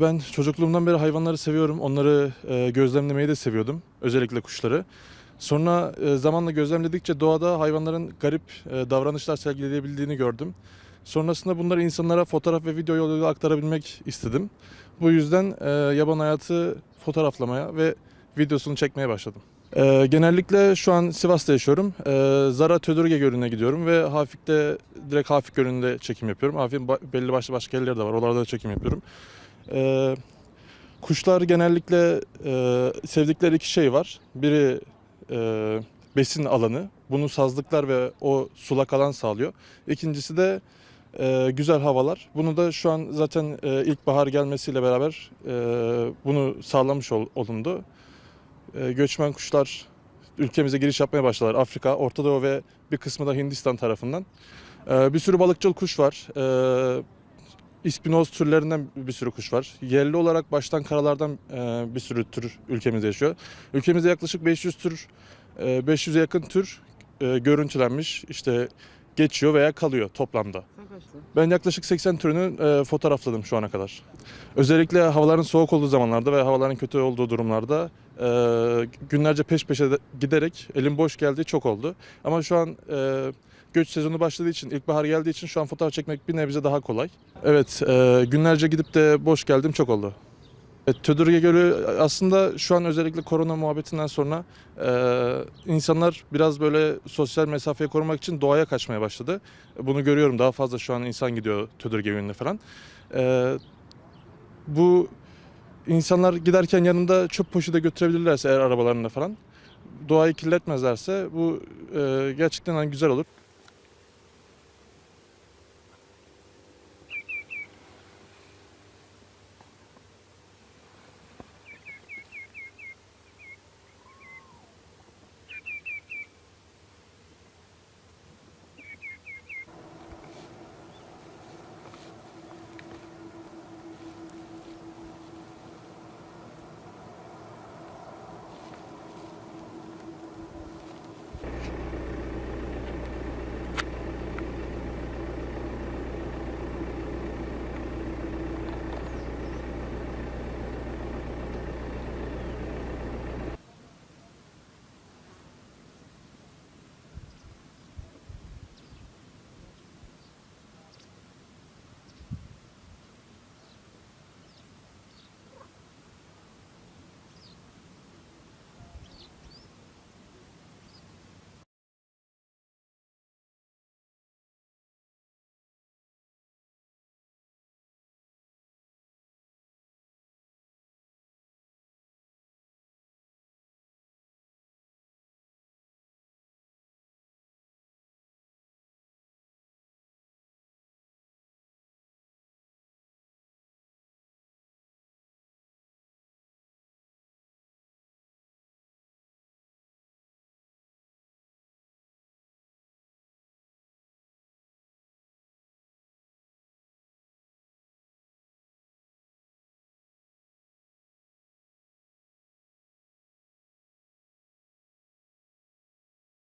Ben çocukluğumdan beri hayvanları seviyorum. Onları gözlemlemeyi de seviyordum. Özellikle kuşları. Sonra zamanla gözlemledikçe doğada hayvanların garip davranışlar sergileyebildiğini gördüm. Sonrasında bunları insanlara fotoğraf ve video yoluyla aktarabilmek istedim. Bu yüzden yaban hayatı fotoğraflamaya ve videosunu çekmeye başladım. Genellikle şu an Sivas'ta yaşıyorum. Zara Tödürge Gölü'ne gidiyorum ve Hafik'te direkt Hafik Gölü'nde çekim yapıyorum. Hafik'in belli başlı başka yerleri de var. Oralarda da çekim yapıyorum. E, kuşlar genellikle e, sevdikleri iki şey var. Biri e, besin alanı. Bunu sazlıklar ve o sulak alan sağlıyor. İkincisi de e, güzel havalar. Bunu da şu an zaten e, ilkbahar gelmesiyle beraber e, bunu sağlamış ol, olundu. E, göçmen kuşlar ülkemize giriş yapmaya başladılar. Afrika, Orta Doğu ve bir kısmı da Hindistan tarafından. E, bir sürü balıkçıl kuş var. E, İspinoz türlerinden bir sürü kuş var. Yerli olarak baştan karalardan e, bir sürü tür ülkemizde yaşıyor. Ülkemizde yaklaşık 500 tür, e, 500'e yakın tür e, görüntülenmiş. İşte geçiyor veya kalıyor toplamda. Ben yaklaşık 80 türünü e, fotoğrafladım şu ana kadar. Özellikle havaların soğuk olduğu zamanlarda ve havaların kötü olduğu durumlarda günlerce peş peşe de- giderek elim boş geldiği çok oldu. Ama şu an göç sezonu başladığı için, ilkbahar geldiği için şu an fotoğraf çekmek bir nebze daha kolay. Evet, e, günlerce gidip de boş geldim çok oldu. E, Tödürge Gölü aslında şu an özellikle korona muhabbetinden sonra e, insanlar biraz böyle sosyal mesafeyi korumak için doğaya kaçmaya başladı. Bunu görüyorum daha fazla şu an insan gidiyor Tödürge Gölü'ne falan. E, bu insanlar giderken yanında çöp poşeti de götürebilirlerse eğer arabalarında falan doğayı kirletmezlerse bu e, gerçekten hani güzel olur.